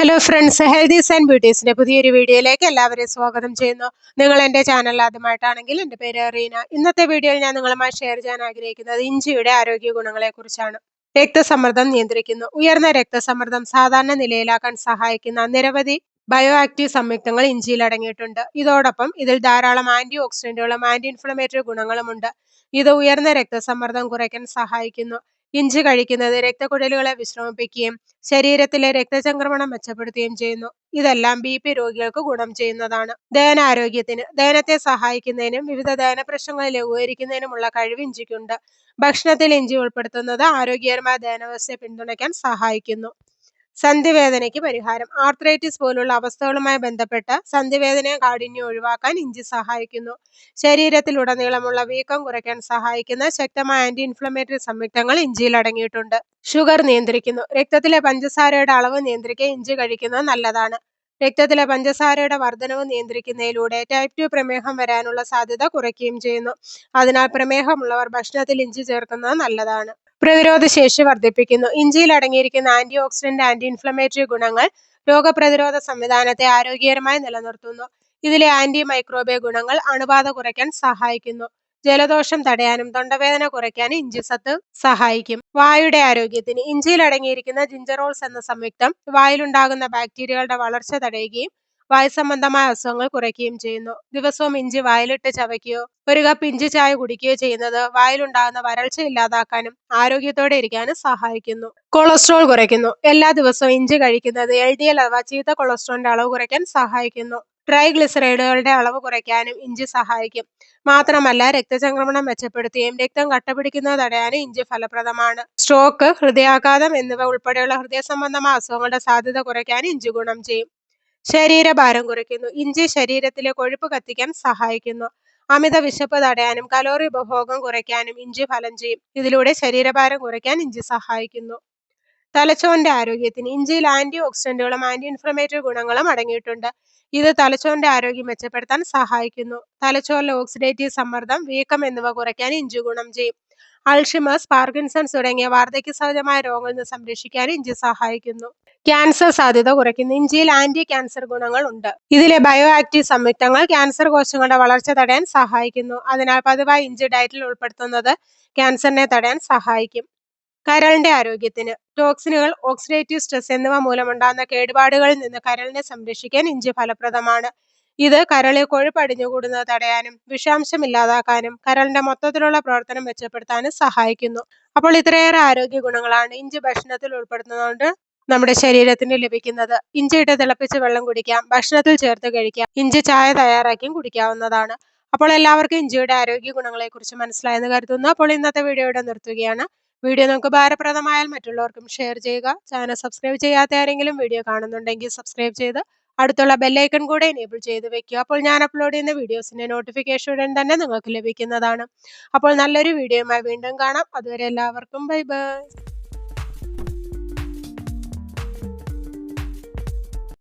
Hello friends healthies and ബ്യൂട്ടീസിന്റെ പുതിയൊരു വീഡിയോയിലേക്ക് എല്ലാവരെയും സ്വാഗതം ചെയ്യുന്നു. നിങ്ങൾ എന്റെ ചാനൽ ആദ്യമായിട്ടാണെങ്കിൽ എന്റെ പേര് റീന. ഇന്നത്തെ വീഡിയോയിൽ ഞാൻ നിങ്ങളുമായി ഷെയർ ചെയ്യാൻ ആഗ്രഹിക്കുന്നത് ഇഞ്ചിയുടെ ആരോഗ്യ ഗുണങ്ങളെക്കുറിച്ചാണ്. രക്തസമ്മർദ്ദം നിയന്ത്രിക്കുന്നു. ഉയർന്ന രക്തസമ്മർദ്ദം സാധാരണ നിലയിലാക്കാൻ സഹായിക്കുന്ന നിരവധി ബയോ ആക്റ്റീവ് സംയുക്തങ്ങൾ ഇഞ്ചിയിൽ അടങ്ങിയിട്ടുണ്ട്. ഇതോടൊപ്പം ഇതിൽ ധാരാളം ആന്റി ഓക്സിഡന്റുകളും ആന്റി ഇൻഫ്ലമേറ്ററി ഗുണങ്ങളുമുണ്ട്. ഇത് ഉയർന്ന രക്തസമ്മർദ്ദം കുറയ്ക്കാൻ സഹായിക്കുന്നു. ഇഞ്ചി കഴിക്കുന്നത് രക്തക്കുഴലുകളെ വിശ്രമിപ്പിക്കുകയും ശരീരത്തിലെ രക്തചംക്രമണം മെച്ചപ്പെടുത്തുകയും ചെയ്യുന്നു. ഇതെല്ലാം ബി പി രോഗികൾക്ക് ഗുണം ചെയ്യുന്നതാണ്. ദഹനാരോഗ്യത്തിന് ദഹനത്തെ സഹായിക്കുന്നതിനും വിവിധ ദഹന പ്രശ്നങ്ങൾ ലഘൂകരിക്കുന്നതിനുമുള്ള കഴിവ് ഇഞ്ചിക്കുണ്ട്. ഭക്ഷണത്തിൽ ഇഞ്ചി ഉൾപ്പെടുത്തുന്നത് ആരോഗ്യകരമായ ദഹനവ്യവസ്ഥയെ പിന്തുണയ്ക്കാൻ സഹായിക്കുന്നു. സന്ധിവേദനയ്ക്ക് പരിഹാരം. ആർത്രൈറ്റിസ് പോലുള്ള അവസ്ഥകളുമായി ബന്ധപ്പെട്ട സന്ധിവേദനയെ കാഠിന്യം ഒഴിവാക്കാൻ ഇഞ്ചി സഹായിക്കുന്നു. ശരീരത്തിലുടനീളമുള്ള വീക്കം കുറയ്ക്കാൻ സഹായിക്കുന്ന ശക്തമായ ആന്റി ഇൻഫ്ലമേറ്ററി സംയുക്തങ്ങൾ ഇഞ്ചിയിൽ അടങ്ങിയിട്ടുണ്ട്. ഷുഗർ നിയന്ത്രിക്കുന്നു. രക്തത്തിലെ പഞ്ചസാരയുടെ അളവ് നിയന്ത്രിക്കാൻ ഇഞ്ചി കഴിക്കുന്നത് നല്ലതാണ്. രക്തത്തിലെ പഞ്ചസാരയുടെ വർധനവ് നിയന്ത്രിക്കുന്നതിലൂടെ ടൈപ്പ് ടു പ്രമേഹം വരാനുള്ള സാധ്യത കുറയ്ക്കുകയും ചെയ്യുന്നു. അതിനാൽ പ്രമേഹമുള്ളവർ ഭക്ഷണത്തിൽ ഇഞ്ചി ചേർക്കുന്നത് നല്ലതാണ്. പ്രതിരോധ ശേഷി വർദ്ധിപ്പിക്കുന്നു. ഇഞ്ചിയിൽ അടങ്ങിയിരിക്കുന്ന ആന്റി ഓക്സിഡന്റ് ആന്റി ഇൻഫ്ലമേറ്ററി ഗുണങ്ങൾ രോഗപ്രതിരോധ സംവിധാനത്തെ ആരോഗ്യകരമായി നിലനിർത്തുന്നു. ഇതിലെ ആന്റി മൈക്രോബിയ ഗുണങ്ങൾ അണുബാധ കുറയ്ക്കാൻ സഹായിക്കുന്നു. ജലദോഷം തടയാനും തൊണ്ടവേദന കുറയ്ക്കാനും ഇഞ്ചി സത്ത് സഹായിക്കും. വായുടെ ആരോഗ്യത്തിന് ഇഞ്ചിയിൽ അടങ്ങിയിരിക്കുന്ന ജിഞ്ചറോൾസ് എന്ന സംയുക്തം വായിലുണ്ടാകുന്ന ബാക്ടീരിയകളുടെ വളർച്ച തടയുകയും സംബന്ധമായ അസുഖങ്ങൾ കുറയ്ക്കുകയും ചെയ്യുന്നു. ദിവസവും ഇഞ്ചി വായിലിട്ട് ചവയ്ക്കുകയോ ഒരു കപ്പ് ഇഞ്ചി ചായ കുടിക്കുകയോ ചെയ്യുന്നത് വായിലുണ്ടാകുന്ന വരൾച്ച ഇല്ലാതാക്കാനും ആരോഗ്യത്തോടെ ഇരിക്കാനും സഹായിക്കുന്നു. കൊളസ്ട്രോൾ കുറയ്ക്കുന്നു. എല്ലാ ദിവസവും ഇഞ്ചി കഴിക്കുന്നത് എൽ ഡി എൽ അഥവാ ചീത്ത കൊളസ്ട്രോളിന്റെ അളവ് കുറയ്ക്കാൻ സഹായിക്കുന്നു. ട്രൈഗ്ലിസറൈഡുകളുടെ അളവ് കുറയ്ക്കാനും ഇഞ്ചി സഹായിക്കും. മാത്രമല്ല രക്തചംക്രമണം മെച്ചപ്പെടുത്തുകയും രക്തം കട്ടപിടിക്കുന്നത് തടയാനും ഇഞ്ചി ഫലപ്രദമാണ്. സ്ട്രോക്ക് ഹൃദയാഘാതം എന്നിവ ഉൾപ്പെടെയുള്ള ഹൃദയ സംബന്ധമായ അസുഖങ്ങളുടെ സാധ്യത കുറയ്ക്കാനും ഇഞ്ചി ഗുണം ചെയ്യും. ശരീരഭാരം കുറയ്ക്കുന്നു. ഇഞ്ചി ശരീരത്തിലെ കൊഴുപ്പ് കത്തിക്കാൻ സഹായിക്കുന്നു. അമിത വിശപ്പ് തടയാനും കലോറി ഉപഭോഗം കുറയ്ക്കാനും ഇഞ്ചി ഫലം ചെയ്യും. ഇതിലൂടെ ശരീരഭാരം കുറയ്ക്കാൻ ഇഞ്ചി സഹായിക്കുന്നു. തലച്ചോറിന്റെ ആരോഗ്യത്തിന് ഇഞ്ചിയിൽ ആന്റി ഓക്സിഡന്റുകളും ആന്റി ഇൻഫ്ലമേറ്ററി ഗുണങ്ങളും അടങ്ങിയിട്ടുണ്ട്. ഇത് തലച്ചോറിന്റെ ആരോഗ്യം മെച്ചപ്പെടുത്താൻ സഹായിക്കുന്നു. തലച്ചോറിലെ ഓക്സിഡേറ്റീവ് സമ്മർദ്ദം വീക്കം എന്നിവ കുറയ്ക്കാൻ ഇഞ്ചി ഗുണം ചെയ്യും. അൾഷിമേഴ്സ് പാർക്കിൻസൺസ് തുടങ്ങിയ വാർദ്ധക്യ സഹജമായ രോഗങ്ങളിൽ നിന്ന് സംരക്ഷിക്കാൻ ഇഞ്ചി സഹായിക്കുന്നു. ക്യാൻസർ സാധ്യത കുറയ്ക്കുന്നു. ഇഞ്ചിയിൽ ആന്റി ക്യാൻസർ ഗുണങ്ങൾ ഉണ്ട്. ഇതിലെ ബയോ ആക്റ്റീവ് സംയുക്തങ്ങൾ ക്യാൻസർ കോശങ്ങളുടെ വളർച്ച തടയാൻ സഹായിക്കുന്നു. അതിനാൽ പതിവായി ഇഞ്ചി ഡയറ്റിൽ ഉൾപ്പെടുത്തുന്നത് ക്യാൻസറിനെ തടയാൻ സഹായിക്കും. കരളിന്റെ ആരോഗ്യത്തിന്. ടോക്സിനുകൾ ഓക്സിഡേറ്റീവ് സ്ട്രെസ് എന്നിവ മൂലമുണ്ടാകുന്ന കേടുപാടുകളിൽ നിന്ന് കരളിനെ സംരക്ഷിക്കാൻ ഇഞ്ചി ഫലപ്രദമാണ്. ഇത് കരളിൽ കൊഴുപ്പ് അടിഞ്ഞുകൂടുന്നത് തടയാനും വിഷാംശം ഇല്ലാതാക്കാനും കരളിന്റെ മൊത്തത്തിലുള്ള പ്രവർത്തനം മെച്ചപ്പെടുത്താനും സഹായിക്കുന്നു. അപ്പോൾ ഇത്രയേറെ ആരോഗ്യ ഗുണങ്ങളാണ് ഇഞ്ചി ഭക്ഷണത്തിൽ ഉൾപ്പെടുത്തുന്നതുകൊണ്ട് നമ്മുടെ ശരീരത്തിന് ലഭിക്കുന്നത്. ഇഞ്ചി ഇട്ട് തിളപ്പിച്ച് വെള്ളം കുടിക്കാം ഭക്ഷണത്തിൽ ചേർത്ത് കഴിക്കാം ഇഞ്ചി ചായ തയ്യാറാക്കിയും കുടിക്കാവുന്നതാണ്. അപ്പോൾ എല്ലാവർക്കും ഇഞ്ചിയുടെ ആരോഗ്യ ഗുണങ്ങളെക്കുറിച്ച് മനസ്സിലായെന്ന് കരുതുന്നു. അപ്പോൾ ഇന്നത്തെ വീഡിയോ ഇവിടെ നിർത്തുകയാണ്. വീഡിയോ നമുക്ക് ഭാരപ്രദമായാൽ മറ്റുള്ളവർക്കും ഷെയർ ചെയ്യുക. ചാനൽ സബ്സ്ക്രൈബ് ചെയ്യാത്ത ആരെങ്കിലും വീഡിയോ കാണുന്നുണ്ടെങ്കിൽ സബ്സ്ക്രൈബ് ചെയ്ത് അടുത്തുള്ള ബെല്ലൈക്കൺ കൂടെ എനേബിൾ ചെയ്ത് വെക്കുക. അപ്പോൾ ഞാൻ അപ്ലോഡ് ചെയ്യുന്ന വീഡിയോസിന്റെ നോട്ടിഫിക്കേഷൻ ഉടൻ തന്നെ നിങ്ങൾക്ക് ലഭിക്കുന്നതാണ്. അപ്പോൾ നല്ലൊരു വീഡിയോയുമായി വീണ്ടും കാണാം. അതുവരെ എല്ലാവർക്കും ബൈ ബൈ